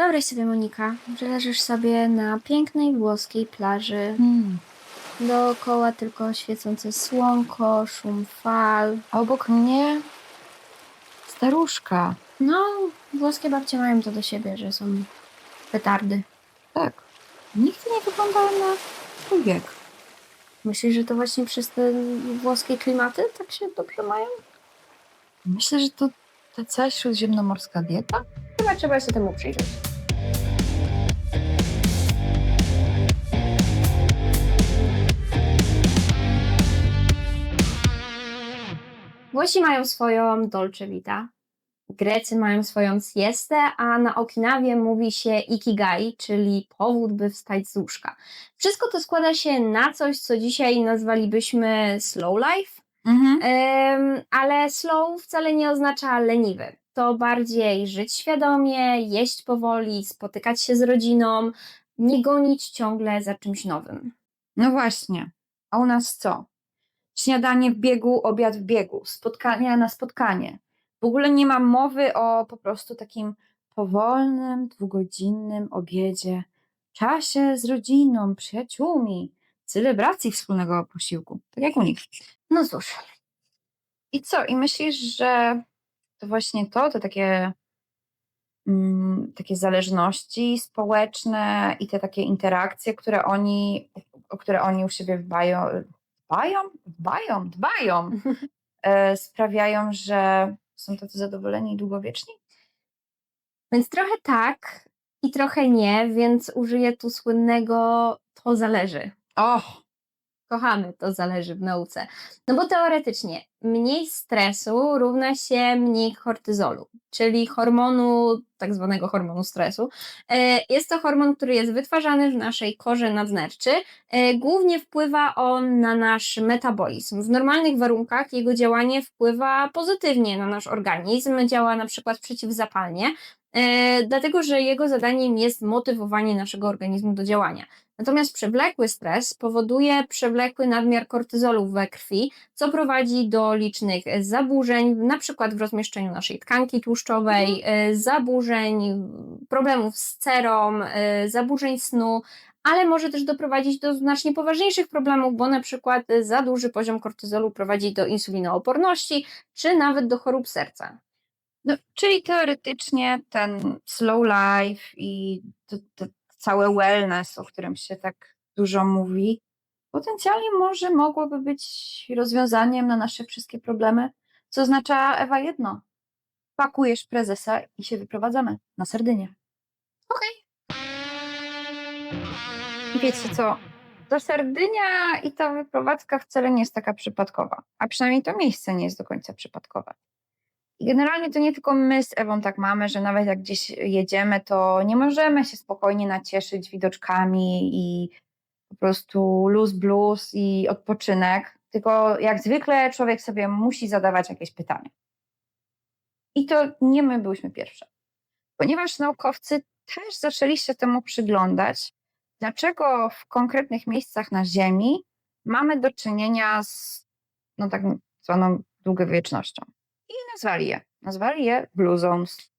Wyobraź sobie, Monika, że leżysz sobie na pięknej włoskiej plaży. Mm. Dookoła tylko świecące słonko, szum fal. A obok mnie staruszka. No, włoskie babcie mają to do siebie, że są petardy. Tak. Nigdy nie wyglądała na swój wiek. Myślisz, że to właśnie przez te włoskie klimaty tak się dobrze mają? Myślę, że to ta cała śródziemnomorska dieta. Chyba trzeba się temu przyjrzeć. Włosi mają swoją dolce vita, Grecy mają swoją siestę, a na Okinawie mówi się ikigai, czyli powód, by wstać z łóżka. Wszystko to składa się na coś, co dzisiaj nazwalibyśmy slow life, Mhm. Em, ale slow wcale nie oznacza leniwy. To bardziej żyć świadomie, jeść powoli, spotykać się z rodziną, nie gonić ciągle za czymś nowym. No właśnie. A u nas co? Śniadanie w biegu, obiad w biegu, spotkania na spotkanie. W ogóle nie ma mowy o po prostu takim powolnym, dwugodzinnym obiedzie, czasie z rodziną, przyjaciółmi, celebracji wspólnego posiłku. Tak jak u nich. No cóż, I co? I myślisz, że to właśnie to, te takie, mm, takie zależności społeczne i te takie interakcje, które oni, o które oni u siebie dbają, dbają, dbają, dbają, e, sprawiają, że są tacy zadowoleni i długowieczni? więc trochę tak i trochę nie, więc użyję tu słynnego to zależy. Och, Kochamy, to zależy w nauce. No bo teoretycznie mniej stresu równa się mniej kortyzolu, czyli hormonu, tak zwanego hormonu stresu. E, Jest to hormon, który jest wytwarzany w naszej korze nadnerczy. E, Głównie wpływa on na nasz metabolizm. W normalnych warunkach jego działanie wpływa pozytywnie na nasz organizm, działa na przykład przeciwzapalnie, dlatego że jego zadaniem jest motywowanie naszego organizmu do działania. Natomiast przewlekły stres powoduje przewlekły nadmiar kortyzolu we krwi, co prowadzi do licznych zaburzeń, na przykład w rozmieszczeniu naszej tkanki tłuszczowej, e, zaburzeń, problemów z cerą, e, zaburzeń snu, ale może też doprowadzić do znacznie poważniejszych problemów, bo na przykład za duży poziom kortyzolu prowadzi do insulinooporności, czy nawet do chorób serca. No, czyli teoretycznie ten slow life i to, to całe wellness, o którym się tak dużo mówi, potencjalnie może mogłoby być rozwiązaniem na nasze wszystkie problemy, co oznacza Ewa jedno. Pakujesz prezesa i się wyprowadzamy na Sardynię. Okej. I wiecie co? Ta Sardynia i ta wyprowadzka wcale nie jest taka przypadkowa. A przynajmniej to miejsce nie jest do końca przypadkowe. Generalnie to nie tylko my z Ewą tak mamy, że nawet jak gdzieś jedziemy, to nie możemy się spokojnie nacieszyć widoczkami i po prostu luz blues i odpoczynek, tylko jak zwykle człowiek sobie musi zadawać jakieś pytania. I to nie my byłyśmy pierwsze. Ponieważ naukowcy też zaczęli się temu przyglądać, dlaczego w konkretnych miejscach na Ziemi mamy do czynienia z no tak zwaną długowiecznością. I nazwali je. Nazwali je Blue Zones.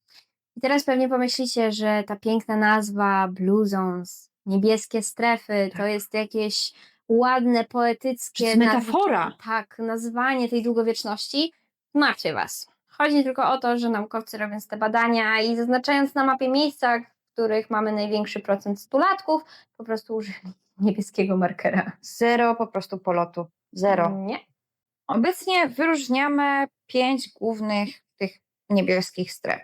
I teraz pewnie pomyślicie, że ta piękna nazwa Blue Zones, niebieskie strefy, to jest jakieś ładne, poetyckie. Metafora. Tak, nazwanie tej długowieczności. Macie was. Chodzi tylko o to, że naukowcy robiąc te badania i zaznaczając na mapie miejsca, w których mamy największy procent stulatków, po prostu użyli niebieskiego markera. Zero po prostu polotu. Zero. Nie. Obecnie wyróżniamy pięć głównych tych niebieskich stref.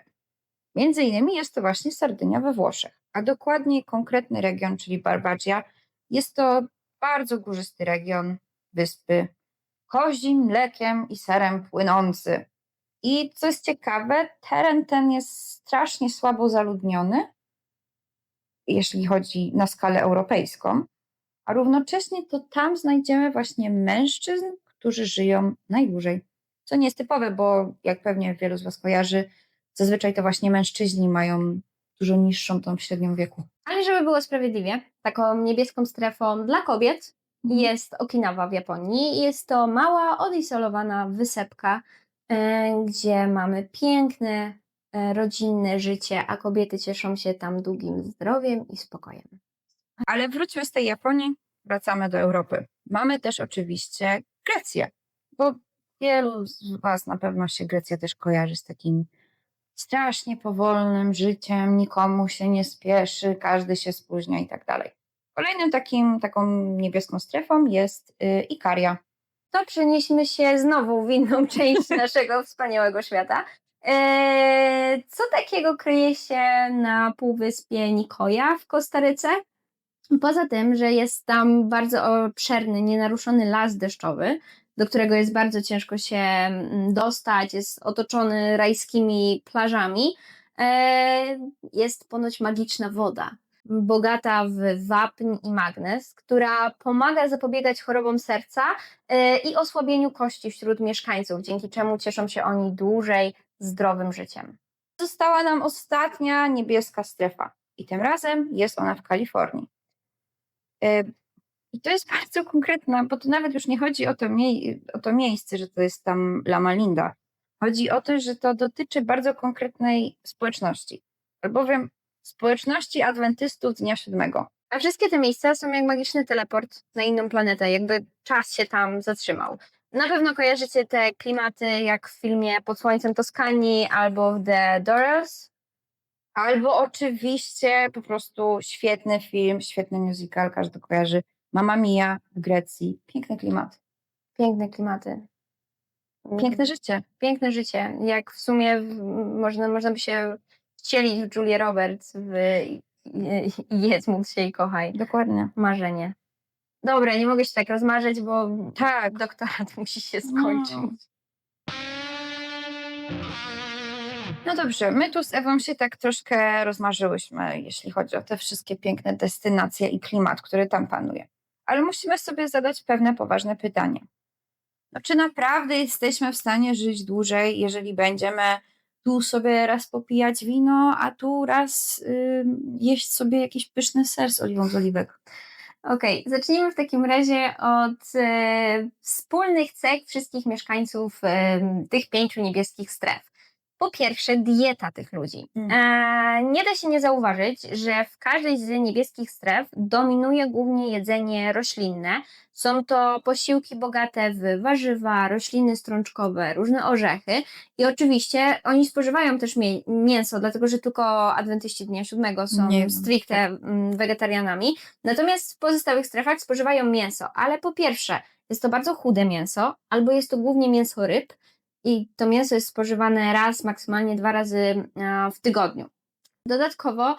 Między innymi jest to właśnie Sardynia we Włoszech, a dokładniej konkretny region, czyli Barbagia. Jest to bardzo górzysty region wyspy, kozim mlekiem i serem płynący. I co jest ciekawe, teren ten jest strasznie słabo zaludniony, jeśli chodzi na skalę europejską, a równocześnie to tam znajdziemy właśnie mężczyzn, którzy żyją najdłużej. Co nie jest typowe, bo jak pewnie wielu z Was kojarzy, zazwyczaj to właśnie mężczyźni mają dużo niższą tą średnią wieku. Ale żeby było sprawiedliwie, taką niebieską strefą dla kobiet jest Okinawa w Japonii. Jest to mała, odizolowana wysepka, e, gdzie mamy piękne e, rodzinne życie, a kobiety cieszą się tam długim zdrowiem i spokojem. Ale wróćmy z tej Japonii, wracamy do Europy. Mamy też oczywiście Grecję, bo wielu z Was na pewno się Grecja też kojarzy z takim strasznie powolnym życiem, nikomu się nie spieszy, każdy się spóźnia i tak dalej. Kolejnym takim, taką niebieską strefą jest y, Ikaria. To przenieśmy się znowu w inną część naszego wspaniałego świata. Eee, co takiego kryje się na półwyspie Nikoja w Kostaryce? Poza tym, że jest tam bardzo obszerny, nienaruszony las deszczowy, do którego jest bardzo ciężko się mm, dostać, jest otoczony rajskimi plażami, eee, jest ponoć magiczna woda, bogata w wapń i magnez, która pomaga zapobiegać chorobom serca e, i osłabieniu kości wśród mieszkańców, dzięki czemu cieszą się oni dłużej zdrowym życiem. Została nam ostatnia niebieska strefa i tym razem jest ona w Kalifornii. I to jest bardzo konkretna, bo to nawet już nie chodzi o to, o to miejsce, że to jest tam Lama Linda. Chodzi o to, że to dotyczy bardzo konkretnej społeczności, albowiem społeczności adwentystów Dnia Siódmego. A wszystkie te miejsca są jak magiczny teleport na inną planetę, jakby czas się tam zatrzymał. Na pewno kojarzycie te klimaty jak w filmie Pod Słońcem Toskanii albo w The Doors. Albo oczywiście po prostu świetny film, świetny musical, każdy kojarzy. Mamma Mia w Grecji. Piękny klimat. Piękne klimaty. Piękne życie. Piękne życie. Jak w sumie w, można, można by się wcielić w Julię Roberts w jedz, módl się i kochaj. Dokładnie. Marzenie. Dobra, nie mogę się tak rozmarzyć, bo Tak. doktorat musi się skończyć. No. No dobrze, my tu z Ewą się tak troszkę rozmarzyłyśmy, jeśli chodzi o te wszystkie piękne destynacje i klimat, który tam panuje. Ale musimy sobie zadać pewne poważne pytanie. No, czy naprawdę jesteśmy w stanie żyć dłużej, jeżeli będziemy tu sobie raz popijać wino, a tu raz ym, jeść sobie jakiś pyszny ser z oliwą z oliwek? Okej, zacznijmy w takim razie od e, wspólnych cech wszystkich mieszkańców e, tych pięciu niebieskich stref. Po pierwsze, dieta tych ludzi. Mm. E, nie da się nie zauważyć, że w każdej z niebieskich stref dominuje głównie jedzenie roślinne. Są to posiłki bogate w warzywa, rośliny strączkowe, różne orzechy i oczywiście oni spożywają też mię- mięso, dlatego że tylko adwentyści Dnia Siódmego są Nie, stricte mm, wegetarianami. Natomiast w pozostałych strefach spożywają mięso, ale po pierwsze, jest to bardzo chude mięso, albo jest to głównie mięso ryb i to mięso jest spożywane raz, maksymalnie dwa razy e, w tygodniu. Dodatkowo,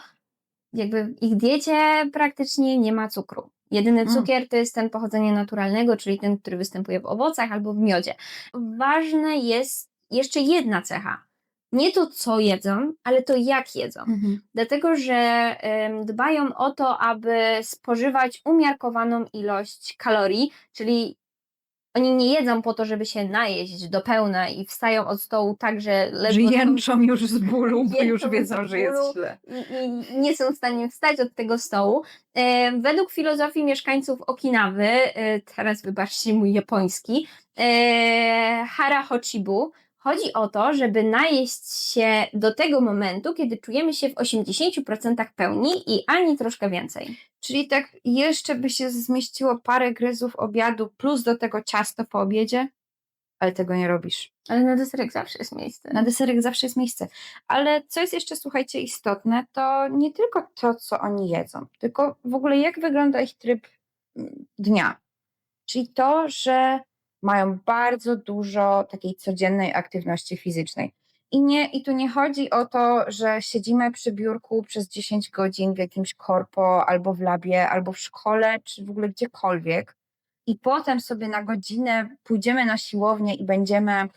jakby w ich diecie praktycznie nie ma cukru. Jedyny Mm. cukier to jest ten pochodzenia naturalnego, czyli ten, który występuje w owocach albo w miodzie. Ważne jest jeszcze jedna cecha. Nie to, co jedzą, ale to, jak jedzą dlatego że dbają o to, aby spożywać umiarkowaną ilość kalorii, czyli oni nie jedzą po to, żeby się najeść do pełna i wstają od stołu tak, że Że ledwo są- jęczą już z bólu, bo już wiedzą, że jest źle. i, i nie są w stanie wstać od tego stołu. E, według filozofii mieszkańców Okinawy, e, teraz wybaczcie mój japoński, e, Hara Hochibu, chodzi o to, żeby najeść się do tego momentu, kiedy czujemy się w 80% pełni i ani troszkę więcej. Czyli tak jeszcze by się zmieściło parę gryzów obiadu plus do tego ciasto po obiedzie, ale tego nie robisz. Ale na deserek zawsze jest miejsce. Na deserek zawsze jest miejsce. Ale co jest jeszcze, słuchajcie, istotne, to nie tylko to, co oni jedzą, tylko w ogóle jak wygląda ich tryb mm, dnia. Czyli to, że mają bardzo dużo takiej codziennej aktywności fizycznej. I, nie, I tu nie chodzi o to, że siedzimy przy biurku przez 10 godzin w jakimś korpo, albo w labie, albo w szkole, czy w ogóle gdziekolwiek. I potem sobie na godzinę pójdziemy na siłownię i będziemy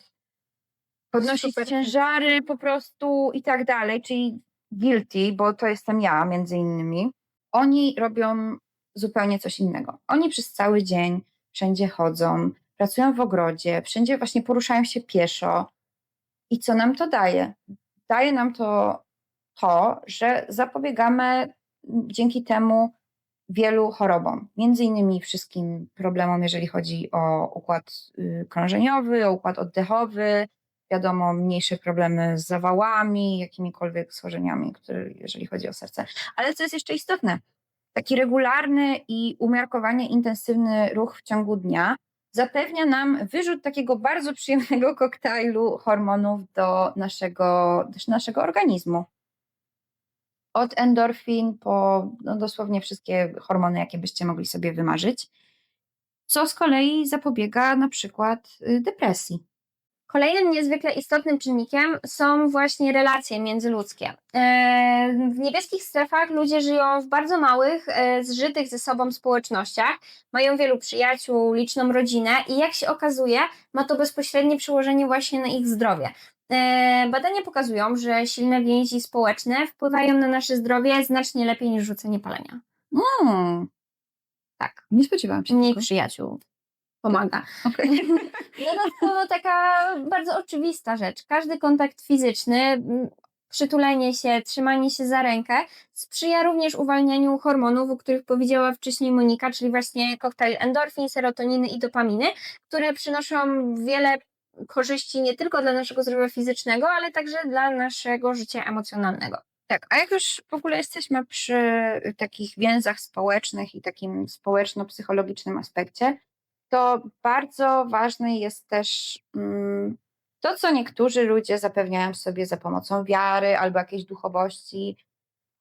podnosić Super. ciężary po prostu i tak dalej, czyli guilty, bo to jestem ja między innymi. Oni robią zupełnie coś innego. Oni przez cały dzień wszędzie chodzą, pracują w ogrodzie, wszędzie właśnie poruszają się pieszo. I co nam to daje? Daje nam to to, że zapobiegamy dzięki temu wielu chorobom, między innymi wszystkim problemom, jeżeli chodzi o układ y, krążeniowy, o układ oddechowy, wiadomo, mniejsze problemy z zawałami, jakimikolwiek schorzeniami, które, jeżeli chodzi o serce. Ale co jest jeszcze istotne, taki regularny i umiarkowanie intensywny ruch w ciągu dnia zapewnia nam wyrzut takiego bardzo przyjemnego koktajlu hormonów do naszego, do naszego organizmu. Od endorfin po no dosłownie wszystkie hormony, jakie byście mogli sobie wymarzyć, co z kolei zapobiega na przykład y, depresji. Kolejnym niezwykle istotnym czynnikiem są właśnie relacje międzyludzkie. E, W niebieskich strefach ludzie żyją w bardzo małych, e, zżytych ze sobą społecznościach, mają wielu przyjaciół, liczną rodzinę i jak się okazuje, ma to bezpośrednie przełożenie właśnie na ich zdrowie. E, Badania pokazują, że silne więzi społeczne wpływają na nasze zdrowie znacznie lepiej niż rzucenie palenia. Mm, Tak, nie spodziewałam się mniej tego. przyjaciół pomaga. Okej. Dodatkowo taka bardzo oczywista rzecz. Każdy kontakt fizyczny, m, przytulenie się, trzymanie się za rękę sprzyja również uwalnianiu hormonów, o których powiedziała wcześniej Monika, czyli właśnie koktajl endorfin, serotoniny i dopaminy, które przynoszą wiele korzyści nie tylko dla naszego zdrowia fizycznego, ale także dla naszego życia emocjonalnego. Tak, a jak już w ogóle jesteśmy przy takich więzach społecznych i takim społeczno-psychologicznym aspekcie, to bardzo ważne jest też mm, to, co niektórzy ludzie zapewniają sobie za pomocą wiary albo jakiejś duchowości,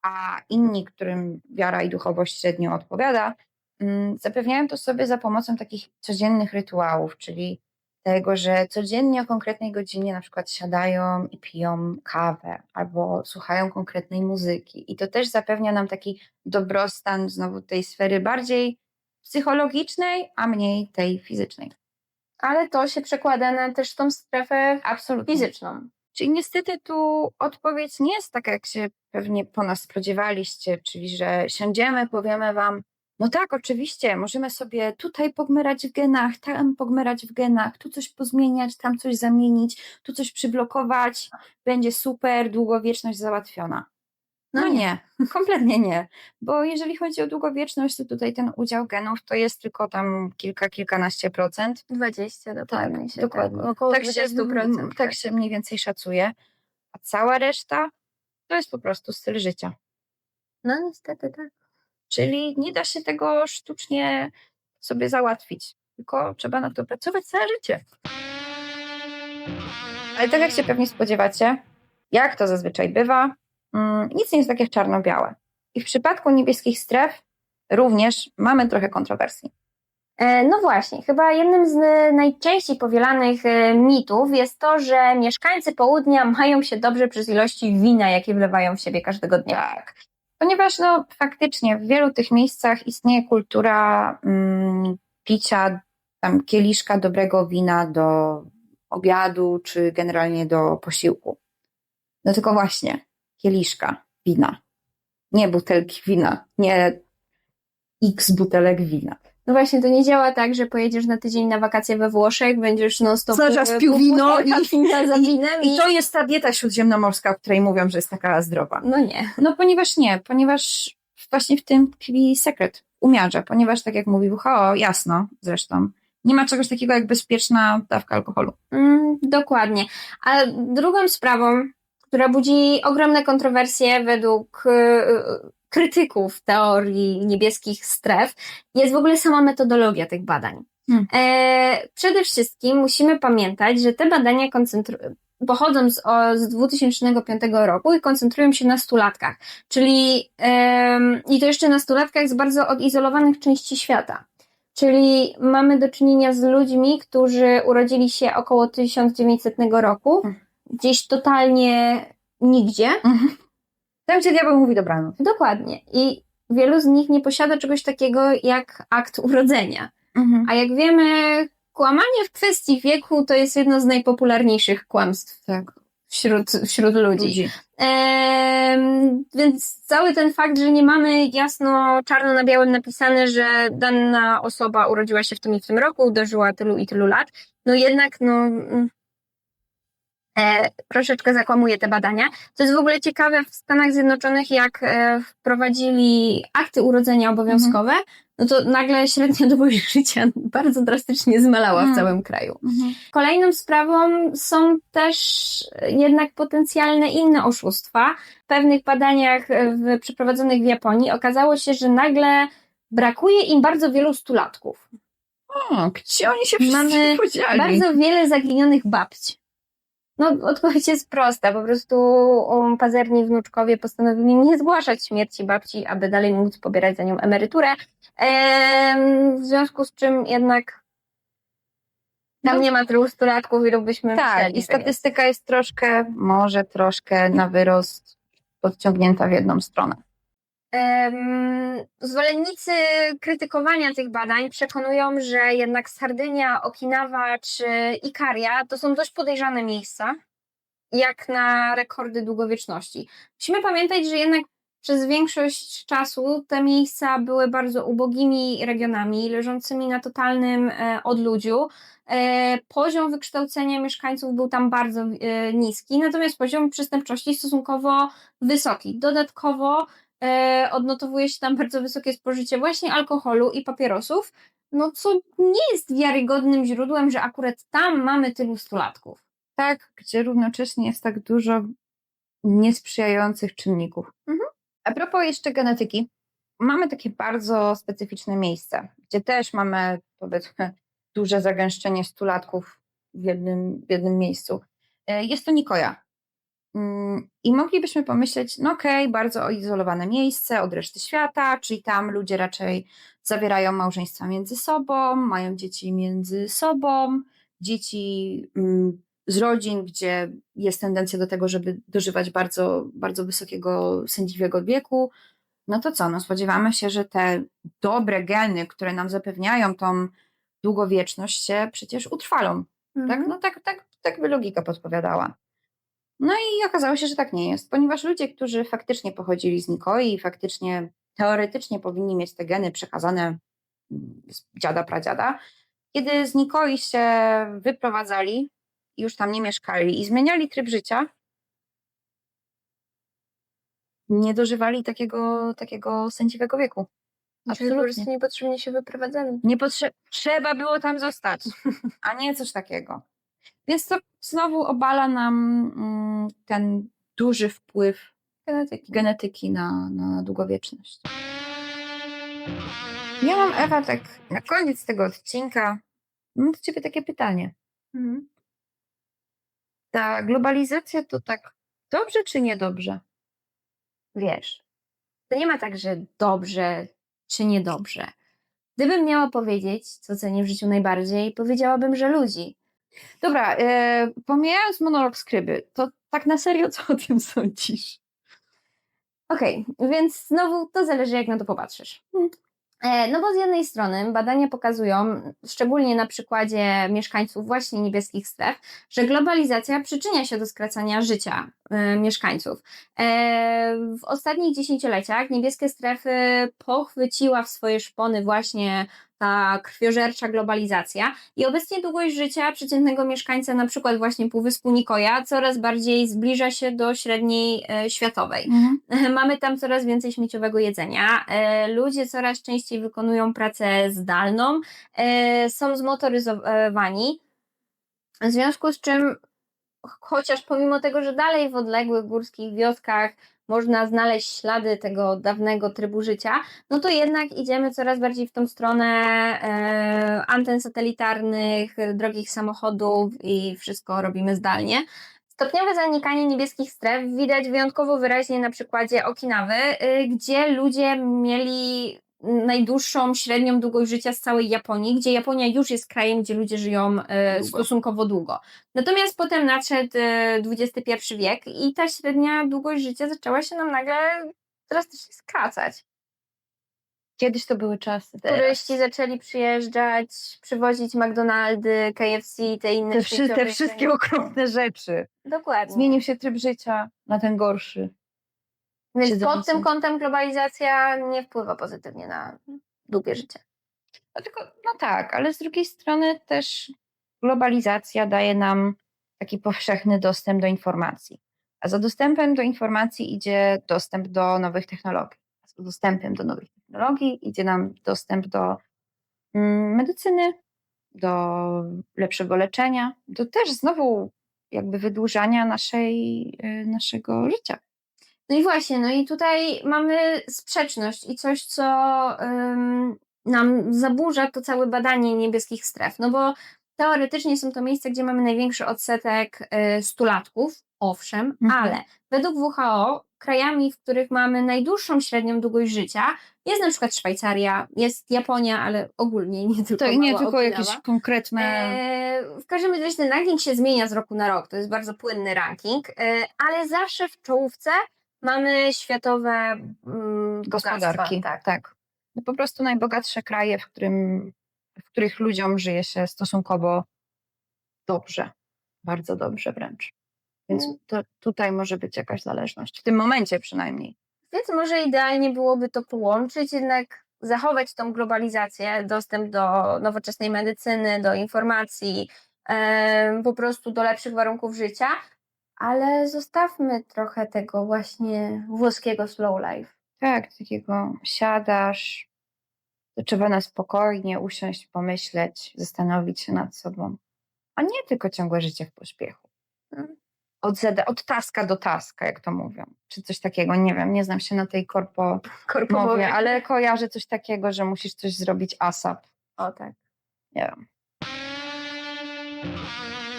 a inni, którym wiara i duchowość średnio odpowiada, mm, zapewniają to sobie za pomocą takich codziennych rytuałów, czyli tego, że codziennie o konkretnej godzinie na przykład siadają i piją kawę albo słuchają konkretnej muzyki. I to też zapewnia nam taki dobrostan znowu tej sfery bardziej psychologicznej, a mniej tej fizycznej. Ale to się przekłada na też tą strefę Absolutnie. fizyczną. Czyli niestety tu odpowiedź nie jest taka, jak się pewnie po nas spodziewaliście, czyli że siądziemy, powiemy wam, no tak, oczywiście, możemy sobie tutaj pogmerać w genach, tam pogmerać w genach, tu coś pozmieniać, tam coś zamienić, tu coś przyblokować, będzie super, długowieczność załatwiona. No, No nie, kompletnie nie, bo jeżeli chodzi o długowieczność, to tutaj ten udział genów to jest tylko tam kilka, kilkanaście procent. 20 dokładnie Tak, się dokładnie. Tak, około tak, się, 20%. m, tak się mniej więcej szacuje. A cała reszta to jest po prostu styl życia. No niestety tak. Czyli nie da się tego sztucznie sobie załatwić, tylko trzeba na to pracować całe życie. Ale tak jak się pewnie spodziewacie, jak to zazwyczaj bywa, nic nie jest takie czarno-białe. I w przypadku niebieskich stref również mamy trochę kontrowersji. E, No właśnie, chyba jednym z e, najczęściej powielanych e, mitów jest to, że mieszkańcy południa mają się dobrze przez ilości wina, jakie wlewają w siebie każdego dnia. Tak. Ponieważ no, faktycznie w wielu tych miejscach istnieje kultura mm, picia tam kieliszka dobrego wina do obiadu, czy generalnie do posiłku. No tylko właśnie, kieliszka wina. Nie butelki wina, nie x butelek wina. No właśnie, to nie działa tak, że pojedziesz na tydzień na wakacje we Włoszech, będziesz non stop Cały czas pół- pił wino i- winem i... I to jest ta dieta śródziemnomorska, o której mówią, że jest taka zdrowa. No nie. No ponieważ nie, ponieważ właśnie w tym tkwi sekret, umiarze, ponieważ tak jak mówi WHO, jasno zresztą, nie ma czegoś takiego jak bezpieczna dawka alkoholu. Mm, dokładnie. A drugą sprawą, która budzi ogromne kontrowersje według e, krytyków teorii niebieskich stref, jest w ogóle sama metodologia tych badań. Hmm. E, przede wszystkim musimy pamiętać, że te badania pochodzą z, o, z 2005 roku i koncentrują się na stulatkach, czyli i to jeszcze na stulatkach z bardzo odizolowanych części świata. Czyli mamy do czynienia z ludźmi, którzy urodzili się około 1900 roku, Hmm. Gdzieś totalnie nigdzie. Tam, gdzie diabeł mówi dobranoc. Dokładnie. I wielu z nich nie posiada czegoś takiego jak akt urodzenia. A jak wiemy, kłamanie w kwestii wieku to jest jedno z najpopularniejszych kłamstw Tak, wśród, wśród ludzi. ludzi. Więc cały ten fakt, że nie mamy jasno czarno na białym napisane, że dana osoba urodziła się w tym i w tym roku, dożyła tylu i tylu lat, no jednak no, mm, e, troszeczkę zakłamuje te badania. To jest w ogóle ciekawe w Stanach Zjednoczonych, jak e, wprowadzili akty urodzenia obowiązkowe, no to nagle średnia długość życia bardzo drastycznie zmalała w Mm. całym kraju. Kolejną sprawą są też jednak potencjalne inne oszustwa. W pewnych badaniach e, w, przeprowadzonych w Japonii okazało się, że nagle brakuje im bardzo wielu stulatków. O, gdzie oni się wszyscy Mamy podzieli? Bardzo wiele zaginionych babci. No, odpowiedź jest prosta. Po prostu um, pazerni wnuczkowie postanowili nie zgłaszać śmierci babci, aby dalej móc pobierać za nią emeryturę. Em, w związku z czym jednak tam No. nie ma tylu stulatków, ilu byśmy Tak, myśleli, i statystyka jest troszkę, może troszkę na wyrost podciągnięta w jedną stronę. Zwolennicy krytykowania tych badań przekonują, że jednak Sardynia, Okinawa czy Ikaria to są dość podejrzane miejsca, jak na rekordy długowieczności. Musimy pamiętać, że jednak przez większość czasu te miejsca były bardzo ubogimi regionami, leżącymi na totalnym e, odludziu. E, poziom wykształcenia mieszkańców był tam bardzo e, niski, natomiast poziom przestępczości stosunkowo wysoki. Dodatkowo odnotowuje się tam bardzo wysokie spożycie właśnie alkoholu i papierosów, no co nie jest wiarygodnym źródłem, że akurat tam mamy tylu stulatków. Tak, gdzie równocześnie jest tak dużo niesprzyjających czynników. Mhm. A propos jeszcze genetyki, mamy takie bardzo specyficzne miejsce, gdzie też mamy powiedzmy duże zagęszczenie stulatków w jednym, w jednym miejscu. E, Jest to Nikoja. Mm, I moglibyśmy pomyśleć, no okej, bardzo odizolowane miejsce od reszty świata, czyli tam ludzie raczej zawierają małżeństwa między sobą, mają dzieci między sobą, dzieci mm, z rodzin, gdzie jest tendencja do tego, żeby dożywać bardzo, bardzo wysokiego, sędziwego wieku, no to co? No spodziewamy się, że te dobre geny, które nam zapewniają tą długowieczność, się przecież utrwalą. Tak? No tak, tak, tak by logika podpowiadała. No i okazało się, że tak nie jest, ponieważ ludzie, którzy faktycznie pochodzili z Nikoi i faktycznie teoretycznie powinni mieć te geny przekazane mm, z dziada, pradziada, kiedy z Nikoi się wyprowadzali, już tam nie mieszkali i zmieniali tryb życia, nie dożywali takiego, takiego sędziwego wieku. Czyli po prostu Absolutnie. niepotrzebnie się wyprowadzali. Nie potrze- trzeba było tam zostać, a nie coś takiego. Więc to znowu obala nam mm, ten duży wpływ Genetyki. genetyki na, na długowieczność. Ja mam, Ewa, tak na koniec tego odcinka, mam do Ciebie takie pytanie. Mhm. Ta globalizacja to tak dobrze czy niedobrze? Wiesz, to nie ma tak, że dobrze czy niedobrze. Gdybym miała powiedzieć, co cenię w życiu najbardziej, powiedziałabym, że ludzi. Dobra, e, pomijając monolog skryby, to tak na serio, co o tym sądzisz? Okej, więc znowu to zależy, jak na to popatrzysz. E, No bo z jednej strony badania pokazują, szczególnie na przykładzie mieszkańców właśnie niebieskich stref, że globalizacja przyczynia się do skracania życia e, mieszkańców. E, w ostatnich dziesięcioleciach niebieskie strefy pochwyciła w swoje szpony właśnie ta krwiożercza globalizacja i obecnie długość życia przeciętnego mieszkańca na przykład właśnie Półwyspu Nikoja coraz bardziej zbliża się do średniej e, światowej. Mamy tam coraz więcej śmieciowego jedzenia. E, Ludzie coraz częściej wykonują pracę zdalną, e, są zmotoryzowani. W związku z czym, ch- chociaż pomimo tego, że dalej w odległych górskich wioskach można znaleźć ślady tego dawnego trybu życia, no to jednak idziemy coraz bardziej w tą stronę e, anten satelitarnych, drogich samochodów i wszystko robimy zdalnie. Stopniowe zanikanie niebieskich stref widać wyjątkowo wyraźnie na przykładzie Okinawy, y, gdzie ludzie mieli najdłuższą średnią długość życia z całej Japonii, gdzie Japonia już jest krajem, gdzie ludzie żyją Długo. stosunkowo długo. Natomiast potem nadszedł y, XXI wiek i ta średnia długość życia zaczęła się nam nagle drastycznie skracać. Kiedyś to były czasy. Turyści zaczęli przyjeżdżać, przywozić McDonaldy, KFC, te inne Te, wszy- te wszystkie okropne rzeczy. Dokładnie. Zmienił się tryb życia na ten gorszy. Więc pod tym kątem globalizacja nie wpływa pozytywnie na długie życie. No, tylko, no tak, ale z drugiej strony też globalizacja daje nam taki powszechny dostęp do informacji. A za dostępem do informacji idzie dostęp do nowych technologii. A z dostępem do nowych technologii idzie nam dostęp do mm, medycyny, do lepszego leczenia, do też znowu jakby wydłużania naszej, y, naszego życia. No i właśnie, no i tutaj mamy sprzeczność i coś, co ym, nam zaburza to całe badanie niebieskich stref. No bo teoretycznie są to miejsca, gdzie mamy największy odsetek y, stulatków, owszem, Mhm. ale według WHO krajami, w których mamy najdłuższą średnią długość życia, jest na przykład Szwajcaria, jest Japonia, ale ogólnie nie tylko To i nie tylko Okinawa. jakieś konkretne. E, w każdym razie ten ranking się zmienia z roku na rok. To jest bardzo płynny ranking, e, ale zawsze w czołówce mamy światowe mm, gospodarki. Tak. tak. No po prostu najbogatsze kraje, w, którym, w których ludziom żyje się stosunkowo dobrze. Bardzo dobrze wręcz. Więc Mm. to, tutaj może być jakaś zależność. W tym momencie przynajmniej. Więc może idealnie byłoby to połączyć, jednak zachować tą globalizację, dostęp do nowoczesnej medycyny, do informacji, po prostu do lepszych warunków życia, ale zostawmy trochę tego właśnie włoskiego slow life. Tak, takiego siadasz, to trzeba na spokojnie usiąść, pomyśleć, zastanowić się nad sobą. A nie tylko ciągłe życie w pośpiechu. Mm. Od, zada- od taska do taska, jak to mówią. Czy coś takiego, nie wiem, nie znam się na tej korpo Korpomowie. mowie, ale kojarzę coś takiego, że musisz coś zrobić ASAP. O tak. Nie wiem.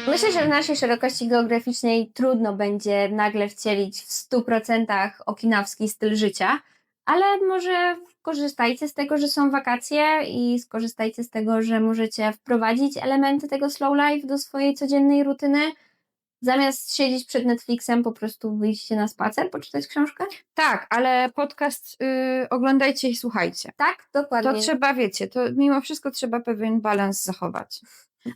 Myślę, że w naszej szerokości geograficznej trudno będzie nagle wcielić w 100% okinawski styl życia, ale może korzystajcie z tego, że są wakacje i skorzystajcie z tego, że możecie wprowadzić elementy tego slow life do swojej codziennej rutyny. Zamiast siedzieć przed Netflixem, po prostu wyjście na spacer, poczytać książkę? Tak, ale podcast y, oglądajcie i słuchajcie. Tak, dokładnie. To trzeba, wiecie, to mimo wszystko trzeba pewien balans zachować.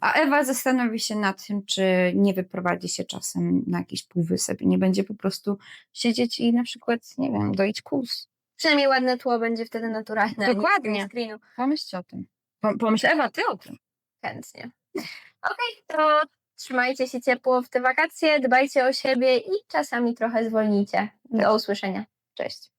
A Ewa zastanowi się nad tym, czy nie wyprowadzi się czasem na jakiś półwysep i nie będzie po prostu siedzieć i na przykład, nie wiem, doić kóz. Przynajmniej ładne tło będzie wtedy naturalne. Dokładnie. Pomyślcie o tym. Pom- Pomyśl, Ewa, ty o tym. Chętnie. Okej, to trzymajcie się ciepło w te wakacje, dbajcie o siebie i czasami trochę zwolnijcie. Do usłyszenia. Cześć.